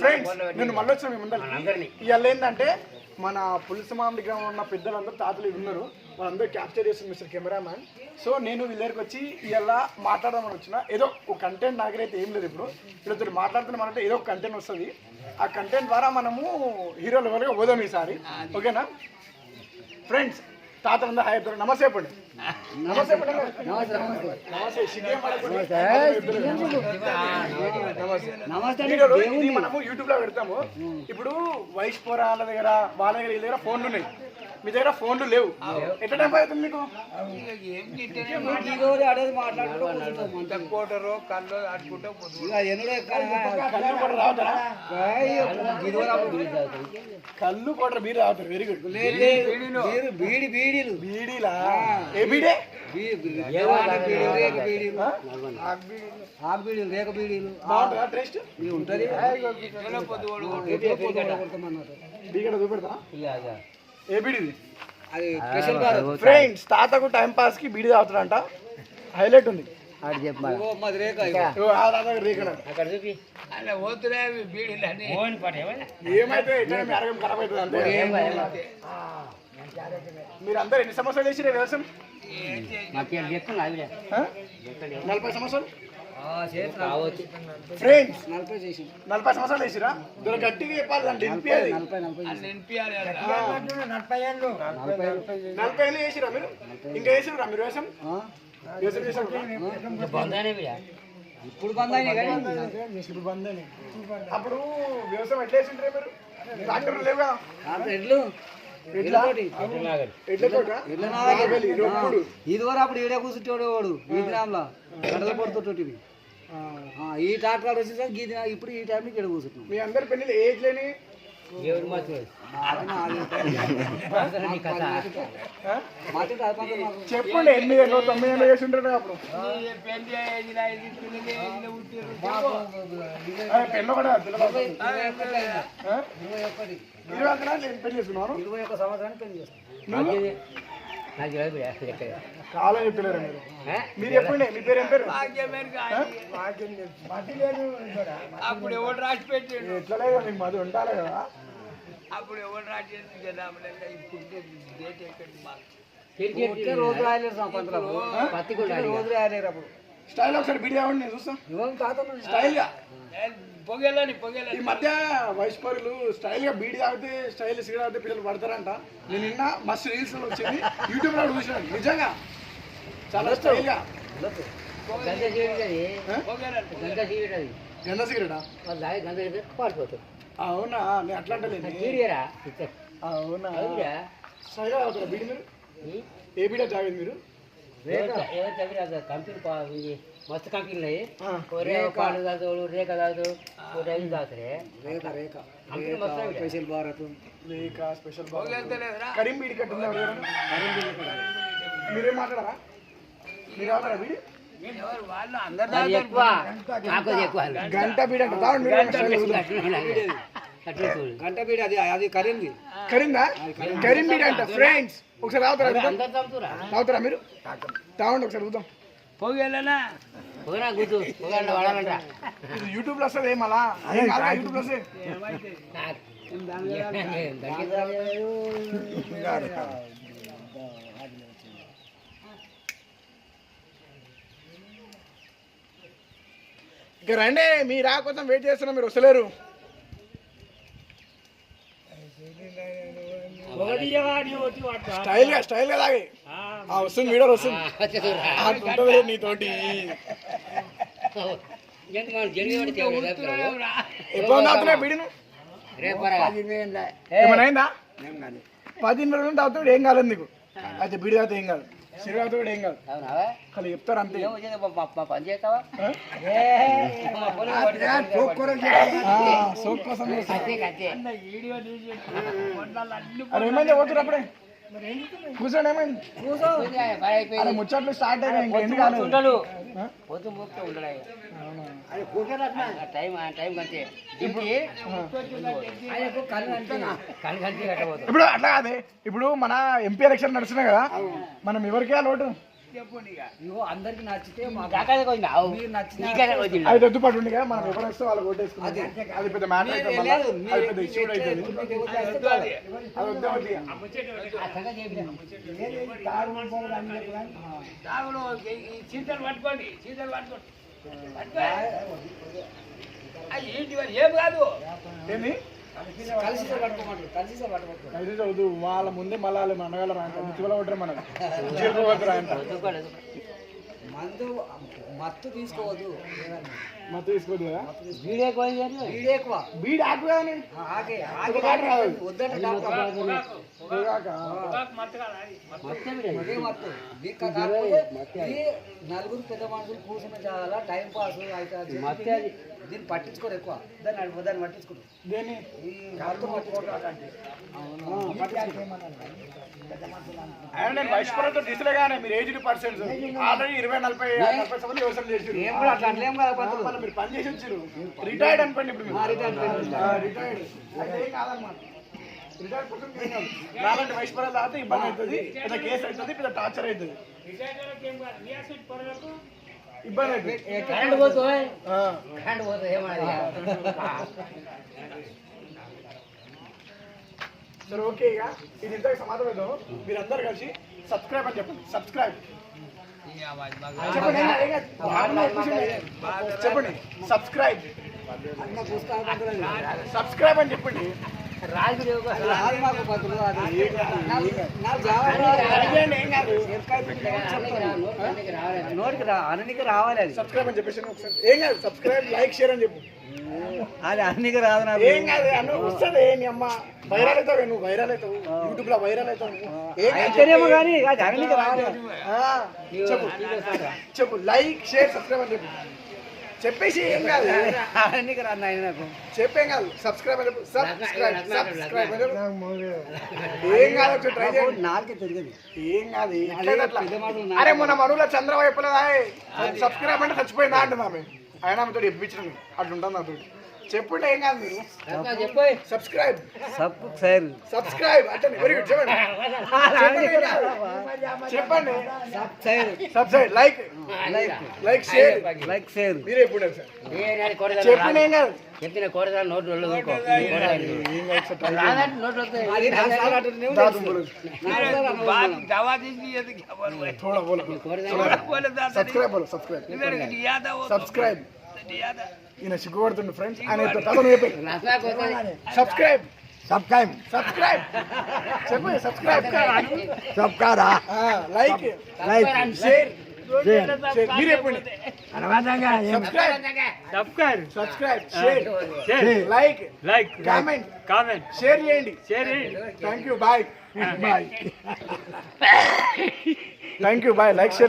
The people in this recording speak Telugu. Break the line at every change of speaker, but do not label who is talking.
ఫ్రెండ్స్ నేను మళ్ళీ వచ్చిన మీ ముందర ఇవాళ ఏంటంటే మన పులుసు మామిడి గ్రామంలో ఉన్న పెద్దలందరూ తాతలు ఉన్నారు. వాళ్ళందరూ క్యాప్చర్ చేస్తుంది మిస్టర్ కెమెరామ్యాన్ సో నేను వీళ్ళ దగ్గరికి వచ్చి ఇవాళ మాట్లాడదామని వచ్చిన. ఏదో ఒక కంటెంట్ నాకైతే ఏం లేదు ఇప్పుడు. వీళ్ళతో మాట్లాడుతున్నామంటే ఏదో ఒక కంటెంట్ వస్తుంది. ఆ కంటెంట్ ద్వారా మనము హీరో లెవెల్గా పోదాం ఈసారి. ఓకేనా? ఫ్రెండ్స్ హాయ్ చెప్తారు నమస్తే చెప్పండి. నమస్తే మనము యూట్యూబ్లో పెడతాము. ఇప్పుడు వయసు పోరాల దగ్గర వాళ్ళ దగ్గర వీళ్ళ దగ్గర ఫోన్లు ఉన్నాయి. మీ దగ్గర ఫోన్లు లేవు. ఎట్లా టైం అవుతుంది మీకు?
కోటరు కళ్ళు పొద్దు
కళ్ళు కూడా బీరు వెరీ గుడ్
బీడి బీడీలు.
బీడీలా? ఏ బీడే?
రేక బీడీలు.
ఆ?
ఆకు బీడీలు. రేక బీడీలు.
బాగుంటుందా టేస్ట్?
ఇవి ఉంటుంది.
బీగడ చూపెడతా ఏ బీడీది
అది స్పెషల్ కాదు.
ఫ్రెండ్స్ తాతకు టైం పాస్కి బీడి తాగుతాడంట. హైలైట్ ఉంది.
ఇగో మాది రేక
ఇగో. ఆ తాత రేకడ
అలా పోతున్నా బీడీలు అని
ఏమైతే ఎట్లా మీ ఆరోగ్యం ఖరాబ్ అవుతుంది అంతే. మీరు అందరు ఎన్ని సంవత్సరాలు చేసిరే వ్యవసాయం? నలభై సంవత్సరాలు? ఫ్రెండ్స్
నలభై చేసి
నలభై సంవత్సరాలు వేసిరా? దొర గట్టిగా చెప్పాలి అంటే.
నలభై
ఏళ్ళు. చేసిరా మీరు? ఇంకా వేసిరా మీరు
ఇప్పుడు బంద్
ఇప్పుడు. అప్పుడు వ్యవసాయం ఎట్లా వేసింటారు మీరు? ట్రాక్టర్లు లేవు కదా?
ఎడ్లు. ఇది వరకు అప్పుడు ఈడే కూర్చుంటాడు వాడు ఈ గ్రామంలో. గడల పడుతుంటుంది
ఆ.
ఈ ట్రాక్టర్ వచ్చేసరికి ఈ దినా- ఇప్పుడు ఈ టైంకి ఇక్కడ కూర్చుంటున్నాం.
మీ అందరి పెళ్ళిళ్ళు ఏజ్ లేని? చెప్పండి ఎనిమిది ఏళ్ళు తొమ్మిది ఏళ్ళు చేసి కదా అప్పుడు పెళ్ళి కూడా?
ఇరవై ఒకటి
ఇరవై నేను పెళ్ళి చేసుకున్నాను
ఇరవై ఒక సంవత్సరానికి పెళ్ళి చేస్తాం
కాలం చెప్తలేరు మీరు మీరు చెప్పండి మీ పేరు ఏం పేరు
భాగ్యమేరు కాదు. అప్పుడు ఎవడు రాసి పెట్టాడు
ఎట్లా లేదు మీకు మధు ఉండాలి కదా
అప్పుడు ఎవడు రాసి చేసి కదా ఇప్పుడు డేట్ ఎక్కడి మాకు
ఒకే రోజు రాయలేరు సార్ పంతులు రోజు రాయలేరు అప్పుడు
స్టైల్ ఒకసారి బిడి అవ్వండి నేను
ఏ, పొగెలని
ఈ
పొగెలని
మధ్య వయసు పరులు స్టైల్గా బీడి తాగితే స్టైల్ సిగరెట్ తాగితే పిల్లలు పడతారంట. నేను నిన్న మస్తు రీల్స్లో వచ్చింది యూట్యూబ్లో చూసినాను నిజంగా చాలా స్టైల్గా ఆ?
పొగెలని
గంధ సిగరెటా అవునా? నేను అట్లా అంటలేదు అవునా? స్టైల్ తాగుతారా బీడి మీరు? ఏ బీడే తాగేది మీరు?
మస్తు కంపెనీలు. రేఖ పాలు తాగుతాడు రేఖ రైలు.
స్పెషల్ భారత్
స్పెషల్ కరీం బీడి మీరేం మాట్లాడరా మీరు బీడి
ఎక్కువ
గంట బీడి అంటే
గంట అది అది కరింది
కరీందా కరీం బీడి అంట ఫ్రెండ్స్ ఒకసారి తాగుతురా
తాగుతారా
మీరు తాగండి ఒకసారి చూద్దాం
పొగెలనా
పొగనా గుర్తు పొగంట వాడాలంట.
ఇది యూట్యూబ్లో వస్తుంది యూట్యూబ్లో ఇక రండి మీ రా కోసం వెయిట్ చేస్తున్నా మీరు వస్తలేరు. స్టైల్గా స్టైల్గా తాగి. వస్తుంది వీడియో వస్తుంది. అట్లుంటది నీతోటి. ఎప్పుడు తాగుతున్నా బీడిను? ఏమైనా రోజులు తాగుతాడు ఏం కాలేదు నీకు. అయితే బీడి తాగితే ఏం కాదు. సిరి తాగుతాడు ఏం కాదు. కానీ చెప్తారు అంతే.
పని చేస్తావా?
సోప్ కోసం అరే ఏమైంది? పోతురు అప్పుడే? కూర్చోండి ఏమైంది? ముచ్చట్లు స్టార్ట్ అయినా ఇంకా ఎందుకు కాలేదు?
పొద్దు టైం టైం కంటే
ఇప్పుడు అట్లా కాదే ఇప్పుడు మన ఎంపీ ఎలక్షన్ నడుస్తున్నాయి కదా మనం ఎవరికి
ఇక
ఇగో అందరికి నచ్చితే. మీరు నచ్చిన
మనం ఎవరు వస్తే వాళ్ళు అది. పెద్ద మ్యాటర్ అది పెద్ద ఇష్యూ
చీతలు పట్టుకోండి చీతలు ఏంటి ఏం కాదు.
ఏంది?
కలిసి
చదువు వాళ్ళ ముందే మళ్ళీ అంట ముచ్చువల కొట్టరు మనం
వద్దుకోడు.
మందు మత్తు తీసుకోవద్దు.
మత్తు తీసుకోవద్దు కదా?
ఎక్కువ
బీడ్ ఆకు కానీ
ఆ, ఆగే ఆగే. వద్దంటే.
మొత్తం
నలుగురు పెద్ద మనుషులు కూర్చున్న చాలా టైం పాస్
అది.
దీన్ని పట్టించుకోరు ఎక్కువ. దాన్ని దాన్ని పట్టించుకోరు.
దేని
ఈ మత్తు పట్టించుకోరు
మీరు ఏజ్డ్ పర్సన్స్. ఆల్రెడీ ఇరవై నలభై నలభై సంవత్సరాలు వ్యవసాయం చేసి
ఏం కూడా అట్లా అట్లేం కదా పంతులు
మళ్ళీ మీరు పని చేసి వచ్చారు రిటైర్డ్ అనుకోండి ఇప్పుడు
రిటైర్డ్
రిటైర్డ్ అయితే ఏం కాదనమాట. రిటైర్డ్ పర్సన్ ఏం కాదు. నాలాంటి వైశ్వరాలు తాగితే ఇబ్బంది అవుతుంది పెద్ద కేసు అవుతుంది పెద్ద టార్చర్ అవుతుంది. ఇబ్బంది అవుతుంది.
కరెంట్ పోతుంది
ఆ.
కరెంట్ పోతుంది ఏమన్నది
సరే ఓకే ఇక. ఇది ఇంతకు సమాధానం మీరందరూ కలిసి సబ్స్క్రైబ్ అని చెప్పండి. సబ్స్క్రైబ్. చెప్పండి. సబ్స్క్రైబ్ సబ్స్క్రైబ్ అని చెప్పండి.
నోటికి రా అన్నికి రావాలి అది
సబ్స్క్రైబ్ అని చెప్పేసి ఒకసారి. ఏం కాదు సబ్స్క్రైబ్ లైక్ షేర్ అని చెప్పు.
అది అన్నికి రాదు నాకు.
ఏం కాదు అన్న వస్తుంది నీ అమ్మ? వైరల్ అవుతావు నువ్వు వైరల్ అవుతావు. యూట్యూబ్లో వైరల్ అవుతావు
అయితేనేమో
చెప్పు.
కానీ రావాలి.
చెప్పు? చెప్పు. లైక్ షేర్ సబ్స్క్రైబ్ అని చెప్పు. చెప్పేసి ఏం కాదు.
రాదు నాకు.
చెప్పేం కాదు. సబ్స్క్రైబ్ అని సబ్స్క్రైబ్ సబ్స్క్రైబ్ అని ఏం కాదు ఒకసారి ట్రై చేయండి.
నాలుగే తిరిగదు
ఏం కాదు. అరే మొన్న మనువులో చంద్రబాబు చెప్పలేదా సబ్స్క్రైబ్ అంటే చచ్చిపోయిందా అంటుంది ఆమె. ఆయన ఆమెతో ఇప్పించిన అట్లా ఉంటుంది నాతో చెప్పండి ఏం కాదు మీరు? సబ్స్క్రైబ్
సబ్స్క్రైబ్
సబ్స్క్రైబ్ అంటే వెరీ గుడ్ చెప్పండి చెప్పండి. Subscribe like like share
like share
మీరు ఎప్పుడు చెప్పండి
ఏం
కాదు.
చెప్పిన కోరదా నోట్లు
సబ్స్క్రైబ్ సబ్స్క్రైబ్ సబ్స్క్రైబ్ ఈయన సిగ్గుపడుతుండు ఫ్రెండ్స్ ఆయన
వస్తుంది.
సబ్స్క్రైబ్ సబ్స్క్రైబ్ సబ్స్క్రైబ్ చెప్పు subscribe subscribe like like share మీరు చెప్పండి. Subscribe subscribe share like like comment comment share చేయండి. Share thank you bye bye thank you bye like share